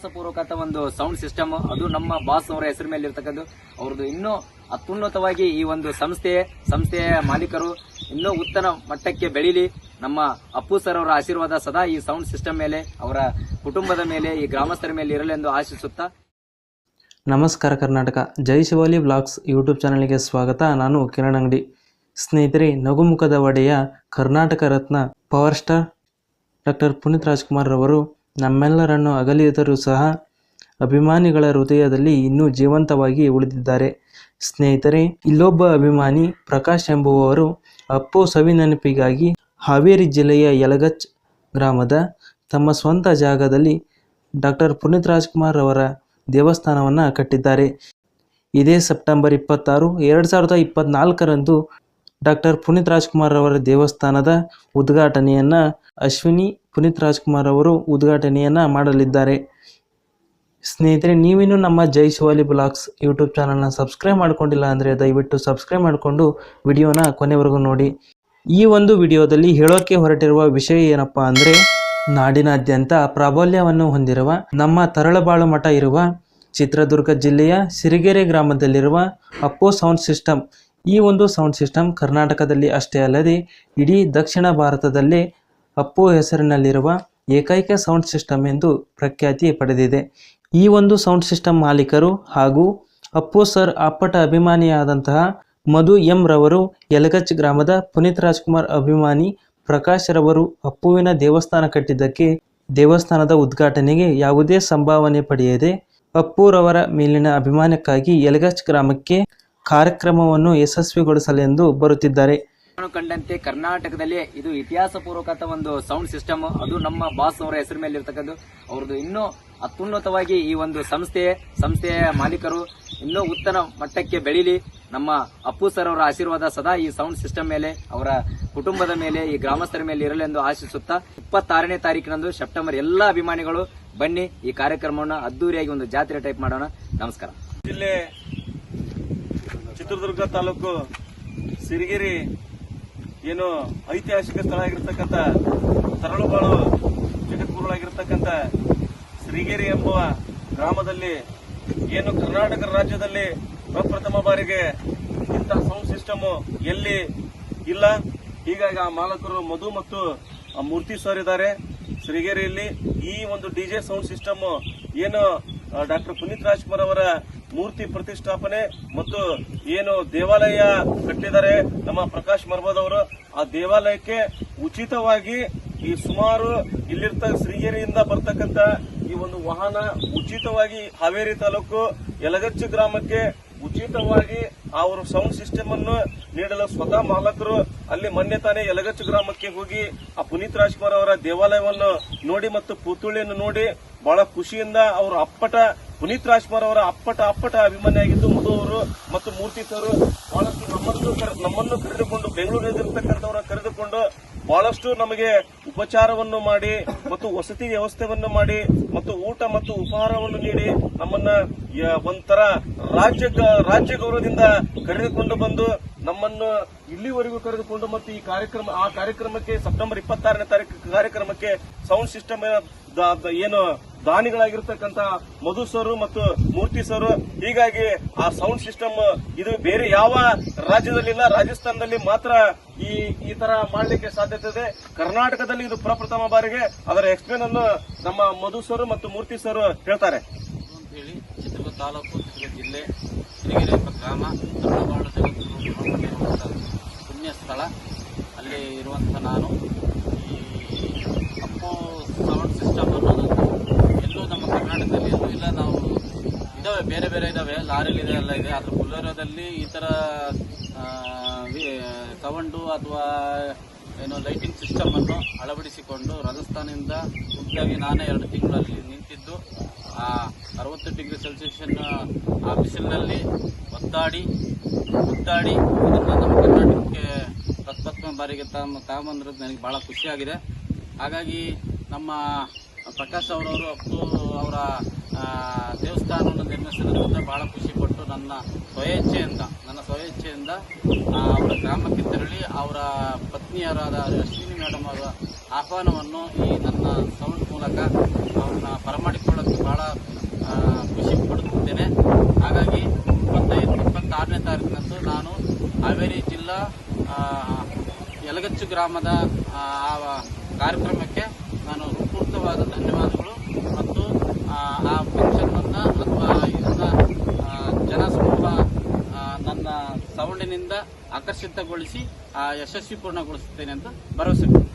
ಇತಿಹಾಸ ಪೂರ್ವಕತ ಒಂದು sound system ಅದು ನಮ್ಮ ಬಾಸ್ ಅವರ ಹೆಸರು ಮೇಲೆ ಇರ್ತಕ್ಕಂಥ ಅವ್ರದ್ದು ಇನ್ನೂ ಅತ್ಯುನ್ನತವಾಗಿ ಈ ಒಂದು ಸಂಸ್ಥೆ, ಸಂಸ್ಥೆಯ ಮಾಲೀಕರು ಇನ್ನೂ ಉತ್ತಮ ಮಟ್ಟಕ್ಕೆ ಬೆಳೀಲಿ. ನಮ್ಮ ಅಪ್ಪು ಸರ್ ಅವರ ಆಶೀರ್ವಾದ ಸದಾ ಈ ಸೌಂಡ್ ಸಿಸ್ಟಮ್ ಮೇಲೆ, ಅವರ ಕುಟುಂಬದ ಮೇಲೆ, ಈ ಗ್ರಾಮಸ್ಥರ ಮೇಲೆ ಇರಲೆಂದು ಆಶಿಸುತ್ತಾ. ನಮಸ್ಕಾರ ಕರ್ನಾಟಕ. ಜೈ ಶಿವಾಲಿ ಬ್ಲಾಗ್ಸ್ ಯೂಟ್ಯೂಬ್ ಚಾನಲ್ಗೆ ಸ್ವಾಗತ. ನಾನು ಕಿರಣ್ ಅಂಗಡಿ. ಸ್ನೇಹಿತರೆ, ನಗುಮುಖದ ಒಡೆಯ Karnataka Ratna power star doctor Puneeth Rajkumar ರವರು ನಮ್ಮೆಲ್ಲರನ್ನು ಅಗಲಿದರೂ ಸಹ ಅಭಿಮಾನಿಗಳ ಹೃದಯದಲ್ಲಿ ಇನ್ನೂ ಜೀವಂತವಾಗಿ ಉಳಿದಿದ್ದಾರೆ. ಸ್ನೇಹಿತರೆ, ಇಲ್ಲೊಬ್ಬ ಅಭಿಮಾನಿ ಪ್ರಕಾಶ್ ಎಂಬುವವರು ಅಪ್ಪು ಸವಿ ನೆನಪಿಗಾಗಿ ಹಾವೇರಿ ಜಿಲ್ಲೆಯ ಯಲಗಚ್ ಗ್ರಾಮದ ತಮ್ಮ ಸ್ವಂತ ಜಾಗದಲ್ಲಿ ಡಾಕ್ಟರ್ ಪುನೀತ್ ರಾಜ್ಕುಮಾರ್ ಅವರ ದೇವಸ್ಥಾನವನ್ನು ಕಟ್ಟಿದ್ದಾರೆ. ಇದೇ ಸೆಪ್ಟೆಂಬರ್ ಇಪ್ಪತ್ತಾರು, ಎರಡು ಸಾವಿರದ ಇಪ್ಪತ್ನಾಲ್ಕರಂದು ಡಾಕ್ಟರ್ ಪುನೀತ್ ರಾಜ್ಕುಮಾರ್ ಅವರ ದೇವಸ್ಥಾನದ ಉದ್ಘಾಟನೆಯನ್ನ ಅಶ್ವಿನಿ ಪುನೀತ್ ರಾಜ್ಕುಮಾರ್ ಅವರು ಉದ್ಘಾಟನೆಯನ್ನು ಮಾಡಲಿದ್ದಾರೆ. ಸ್ನೇಹಿತರೆ, ನೀವಿನ್ನೂ ನಮ್ಮ ಜೈ ಶಿವಾಲಿ ಬ್ಲಾಗ್ಸ್ ಯೂಟ್ಯೂಬ್ ಚಾನಲ್ನ ಸಬ್ಸ್ಕ್ರೈಬ್ ಮಾಡ್ಕೊಂಡಿಲ್ಲ ಅಂದರೆ ದಯವಿಟ್ಟು ಸಬ್ಸ್ಕ್ರೈಬ್ ಮಾಡಿಕೊಂಡು ವಿಡಿಯೋನ ಕೊನೆವರೆಗೂ ನೋಡಿ. ಈ ಒಂದು ವಿಡಿಯೋದಲ್ಲಿ ಹೇಳೋಕೆ ಹೊರಟಿರುವ ವಿಷಯ ಏನಪ್ಪ ಅಂದರೆ, ನಾಡಿನಾದ್ಯಂತ ಪ್ರಾಬಲ್ಯವನ್ನು ಹೊಂದಿರುವ, ನಮ್ಮ ತರಳಬಾಳು ಮಠ ಇರುವ ಚಿತ್ರದುರ್ಗ ಜಿಲ್ಲೆಯ ಸಿರಿಗೆರೆ ಗ್ರಾಮದಲ್ಲಿರುವ ಅಪ್ಪೋ ಸೌಂಡ್ ಸಿಸ್ಟಮ್ ಈ ಒಂದು ಸೌಂಡ್ ಸಿಸ್ಟಮ್ ಕರ್ನಾಟಕದಲ್ಲಿ ಅಷ್ಟೇ ಅಲ್ಲದೆ ಇಡೀ ದಕ್ಷಿಣ ಭಾರತದಲ್ಲಿ ಅಪ್ಪು ಹೆಸರಿನಲ್ಲಿರುವ ಏಕೈಕ ಸೌಂಡ್ ಸಿಸ್ಟಮ್ ಎಂದು ಪ್ರಖ್ಯಾತಿ ಪಡೆದಿದೆ. ಈ ಒಂದು ಸೌಂಡ್ ಸಿಸ್ಟಮ್ ಮಾಲೀಕರು ಹಾಗೂ ಅಪ್ಪು ಸರ್ ಅಪ್ಪಟ ಅಭಿಮಾನಿಯಾದಂತಹ ಮಧು ಎಂ ರವರು ಯಲಗಚ್ ಗ್ರಾಮದ ಪುನೀತ್ ರಾಜ್ಕುಮಾರ್ ಅಭಿಮಾನಿ ಪ್ರಕಾಶ್ ರವರು ಅಪ್ಪುವಿನ ದೇವಸ್ಥಾನ ಕಟ್ಟಿದ್ದಕ್ಕೆ ದೇವಸ್ಥಾನದ ಉದ್ಘಾಟನೆಗೆ ಯಾವುದೇ ಸಂಭಾವನೆ ಪಡೆಯದೆ ಅಪ್ಪುರವರ ಮೇಲಿನ ಅಭಿಮಾನಕ್ಕಾಗಿ ಯಲಗಚ್ ಗ್ರಾಮಕ್ಕೆ ಕಾರ್ಯಕ್ರಮವನ್ನು ಯಶಸ್ವಿಗೊಳಿಸಲೆಂದು ಬರುತ್ತಿದ್ದಾರೆ. ನಾನು ಕಂಡಂತೆ ಕರ್ನಾಟಕದಲ್ಲಿ ಇದು ಇತಿಹಾಸ ಪೂರ್ವಕತ ಒಂದು ಸೌಂಡ್ ಸಿಸ್ಟಮ್ ಅದು ನಮ್ಮ ಬಾಸ್ ಅವರ ಹೆಸರು ಮೇಲೆ ಇರ್ತಕ್ಕಂಥ ಅವ್ರದ್ದು ಇನ್ನೂ ಅತ್ಯುನ್ನತವಾಗಿ ಈ ಒಂದು ಸಂಸ್ಥೆ ಸಂಸ್ಥೆಯ ಮಾಲೀಕರು ಇನ್ನೂ ಉತ್ತಮ ಮಟ್ಟಕ್ಕೆ ಬೆಳೀಲಿ. ನಮ್ಮ ಅಪ್ಪು ಸರ್ ಅವರ ಆಶೀರ್ವಾದ ಸದಾ ಈ ಸೌಂಡ್ ಸಿಸ್ಟಮ್ ಮೇಲೆ ಅವರ ಕುಟುಂಬದ ಮೇಲೆ ಈ ಗ್ರಾಮಸ್ಥರ ಮೇಲೆ ಇರಲೆಂದು ಆಶಿಸುತ್ತಾ ಇಪ್ಪತ್ತಾರನೇ ತಾರೀಕಿನಂದು ಸೆಪ್ಟೆಂಬರ್ ಎಲ್ಲಾ ಅಭಿಮಾನಿಗಳು ಬನ್ನಿ ಈ ಕಾರ್ಯಕ್ರಮವನ್ನು ಅದ್ದೂರಿಯಾಗಿ ಒಂದು ಜಾತ್ರೆ ಟೈಪ್ ಮಾಡೋಣ. ನಮಸ್ಕಾರ. ಜಿಲ್ಲೆ ಚಿತ್ರದುರ್ಗ ತಾಲೂಕು ಸಿರಿಗೆರೆ ಏನು ಐತಿಹಾಸಿಕ ಸ್ಥಳ ಆಗಿರ್ತಕ್ಕಂಥ ತರಳುಬಾಳು ಜಗತ್ಪುರಳಾಗಿರ್ತಕ್ಕಂಥ ಸಿರಿಗೆರೆ ಎಂಬುವ ಗ್ರಾಮದಲ್ಲಿ ಏನು ಕರ್ನಾಟಕ ರಾಜ್ಯದಲ್ಲಿ ಪ್ರಪ್ರಥಮ ಬಾರಿಗೆ ಇಂತಹ ಸೌಂಡ್ ಸಿಸ್ಟಮ್ ಎಲ್ಲಿ ಇಲ್ಲ. ಹೀಗಾಗಿ ಆ ಮಾಲಕರು ಮಧು ಮತ್ತು ಮೂರ್ತಿ ಸರ್ ಇದ್ದಾರೆ. ಸಿರಿಗೆರೆಯಲ್ಲಿ ಈ ಒಂದು ಡಿಜೆ ಸೌಂಡ್ ಸಿಸ್ಟಮ್ ಏನು ಡಾಕ್ಟರ್ ಪುನೀತ್ ರಾಜ್ಕುಮಾರ್ ಅವರ ಮೂರ್ತಿ ಪ್ರತಿಷ್ಠಾಪನೆ ಮತ್ತು ಏನು ದೇವಾಲಯ ಕಟ್ಟಿದ್ದಾರೆ, ನಮ್ಮ ಪ್ರಕಾಶ್ ಮರ್ಮದವರು ಆ ದೇವಾಲಯಕ್ಕೆ ಉಚಿತವಾಗಿ ಈ ಸುಮಾರು ಇಲ್ಲಿರ್ತ ಶ್ರೀಗೇರಿಯಿಂದ ಬರ್ತಕ್ಕಂತ ಈ ಒಂದು ವಾಹನ ಉಚಿತವಾಗಿ ಹಾವೇರಿ ತಾಲೂಕು ಯಲಗಚ್ಚು ಗ್ರಾಮಕ್ಕೆ ಉಚಿತವಾಗಿ ಅವರು ಸೌಂಡ್ ಸಿಸ್ಟಮ್ ಅನ್ನು ನೀಡಲು ಸ್ವತಃ ಮಾಲಕರು ಅಲ್ಲಿ ಮೊನ್ನೆ ತಾನೇ ಯಲಗಚ್ಚು ಗ್ರಾಮಕ್ಕೆ ಹೋಗಿ ಆ ಪುನೀತ್ ರಾಜ್ಕುಮಾರ್ ಅವರ ದೇವಾಲಯವನ್ನು ನೋಡಿ ಮತ್ತು ಪುತ್ತೂಳಿಯನ್ನು ನೋಡಿ ಬಹಳ ಖುಷಿಯಿಂದ ಅವರು ಅಪ್ಪಟ ಪುನೀತ್ ರಾಜ್ಕುಮಾರ್ ಅವರ ಅಪ್ಪಟ ಅಪ್ಪಟ ಅಭಿಮಾನಿಯಾಗಿದ್ದು ಮಧು ಅವರು ಮತ್ತು ಮೂರ್ತಿ ಸರ್ ಬಹಳಷ್ಟು ನಮ್ಮನ್ನು ನಮ್ಮನ್ನು ಕರೆದುಕೊಂಡು ಬೆಂಗಳೂರಿನಲ್ಲಿರ್ತಕ್ಕಂಥವರ ಕರೆದುಕೊಂಡು ಬಹಳಷ್ಟು ನಮಗೆ ಉಪಚಾರವನ್ನು ಮಾಡಿ ಮತ್ತು ವಸತಿ ವ್ಯವಸ್ಥೆಯನ್ನು ಮಾಡಿ ಮತ್ತು ಊಟ ಮತ್ತು ಉಪಹಾರವನ್ನು ನೀಡಿ ನಮ್ಮನ್ನ ಒಂಥರ ರಾಜ್ಯ ರಾಜ್ಯ ಗೌರವದಿಂದ ಕರೆದುಕೊಂಡು ಬಂದು ನಮ್ಮನ್ನು ಇಲ್ಲಿವರೆಗೂ ಕರೆದುಕೊಂಡು ಮತ್ತು ಈ ಕಾರ್ಯಕ್ರಮ, ಆ ಕಾರ್ಯಕ್ರಮಕ್ಕೆ ಸೆಪ್ಟೆಂಬರ್ ಇಪ್ಪತ್ತಾರನೇ ತಾರೀಕು ಕಾರ್ಯಕ್ರಮಕ್ಕೆ ಸೌಂಡ್ ಸಿಸ್ಟಮ್ ಏನು ದಾನಿಗಳಾಗಿರ್ತಕ್ಕಂತ ಮಧು ಸರ್ ಮತ್ತು ಮೂರ್ತಿ ಸರ್, ಹೀಗಾಗಿ ಆ ಸೌಂಡ್ ಸಿಸ್ಟಮ್ ಇದು ಬೇರೆ ಯಾವ ರಾಜ್ಯದಲ್ಲಿಲ್ಲ, ರಾಜಸ್ಥಾನದಲ್ಲಿ ಮಾತ್ರ ಈ ಈ ತರ ಮಾಡಲಿಕ್ಕೆ ಸಾಧ್ಯತೆ ಇದೆ. ಕರ್ನಾಟಕದಲ್ಲಿ ಇದು ಪ್ರಪ್ರಥಮ ಬಾರಿಗೆ. ಅದರ ಎಕ್ಸ್ಪ್ಲೇನ್ ಅನ್ನು ನಮ್ಮ ಮಧು ಸರ್ ಮತ್ತು ಮೂರ್ತಿ ಸರ್ ಹೇಳ್ತಾರೆ. ಚಿತ್ರದುರ್ಗ ತಾಲೂಕು ಚಿತ್ರದುರ್ಗ ಜಿಲ್ಲೆ ಗ್ರಾಮ ಇರುವಂಥ ನಾನು ಈ ಅಪ್ಪು ಸೌಂಡ್ ಸಿಸ್ಟಮ್ ಅನ್ನೋದು ಎಲ್ಲೂ ನಮ್ಮ ಕರ್ನಾಟಕದಲ್ಲಿ ಎಲ್ಲೂ ಇಲ್ಲ. ನಾವು ಇದಾವೆ, ಬೇರೆ ಬೇರೆ ಇದಾವೆ. ಲಾರಿಲಿ ಇದೆ, ಎಲ್ಲ ಇದೆ. ಆದರೆ ಬುಲೆರೋದಲ್ಲಿ ಈ ಥರ ತಗೊಂಡು ಅಥವಾ ಏನು ಲೈಟಿಂಗ್ ಸಿಸ್ಟಮ್ ಅನ್ನು ಅಳವಡಿಸಿಕೊಂಡು ರಾಜಸ್ಥಾನದಿಂದ ಮುಖ್ಯವಾಗಿ ನಾನೇ ಎರಡು ತಿಂಗಳಲ್ಲಿ ನಿಂತಿದ್ದು, ಆ ಅರವತ್ತು ಡಿಗ್ರಿ ಸೆಲ್ಸಿಯಸ್ ಆ ಬಿಸಿಲಿನಲ್ಲಿ ಒತ್ತಾಡಿ ಒತ್ತಾಡಿ ಇದನ್ನು ನಮ್ಮ ಪ್ರಪ್ರಥಮ ತಮ್ಮ ತಗೊಂಬಂದಿರೋದು ನನಗೆ ಭಾಳ ಖುಷಿಯಾಗಿದೆ ಹಾಗಾಗಿ ನಮ್ಮ ಪ್ರಕಾಶ್ ಅವರವರು ಅಪ್ಪು ಅವರ ದೇವಸ್ಥಾನವನ್ನು ನಿರ್ಮಿಸಿರೋದ್ರಿಂದ ಭಾಳ ಖುಷಿಪಟ್ಟು ನನ್ನ ಸ್ವಯಚ್ಛೆಯಿಂದ ನನ್ನ ಸ್ವಯಚ್ಛೆಯಿಂದ ಅವರ ಗ್ರಾಮಕ್ಕೆ ತೆರಳಿ ಅವರ ಪತ್ನಿಯರಾದ ಅಶ್ವಿನಿ ಮೇಡಮ್ ಅವರ ಆಹ್ವಾನವನ್ನು ಈ ನನ್ನ ಸೌಂಡ್ ಮೂಲಕ ಅವ್ರನ್ನ ಬರಮಾಡಿಕೊಳ್ಳೋಕ್ಕೆ ಭಾಳ ಖುಷಿ ಪಡುತ್ತಿದ್ದೇನೆ. ಹಾಗಾಗಿ ಇಪ್ಪತ್ತೈದು, ಇಪ್ಪತ್ತಾರನೇ ತಾರೀಕಿನಂದು ನಾನು ಹಾವೇರಿ ಜಿಲ್ಲಾ ಆ, ಗ್ರಾಮದ ಕಾರ್ಯಕ್ರಮಕ್ಕೆ ನಾನು ಹೃತ್ಪೂರ್ತವಾದ ಧನ್ಯವಾದಗಳು. ಮತ್ತು ಆ, ಫಂಕ್ಷನ್ನನ್ನು ಅಥವಾ ಇದನ್ನ ಜನಸಮೂಹ ನನ್ನ ಸೌಂಡಿನಿಂದ ಆಕರ್ಷಿತಗೊಳಿಸಿ ಆ, ಯಶಸ್ವಿ ಪೂರ್ಣಗೊಳಿಸುತ್ತೇನೆ ಅಂತ ಭರವಸೆ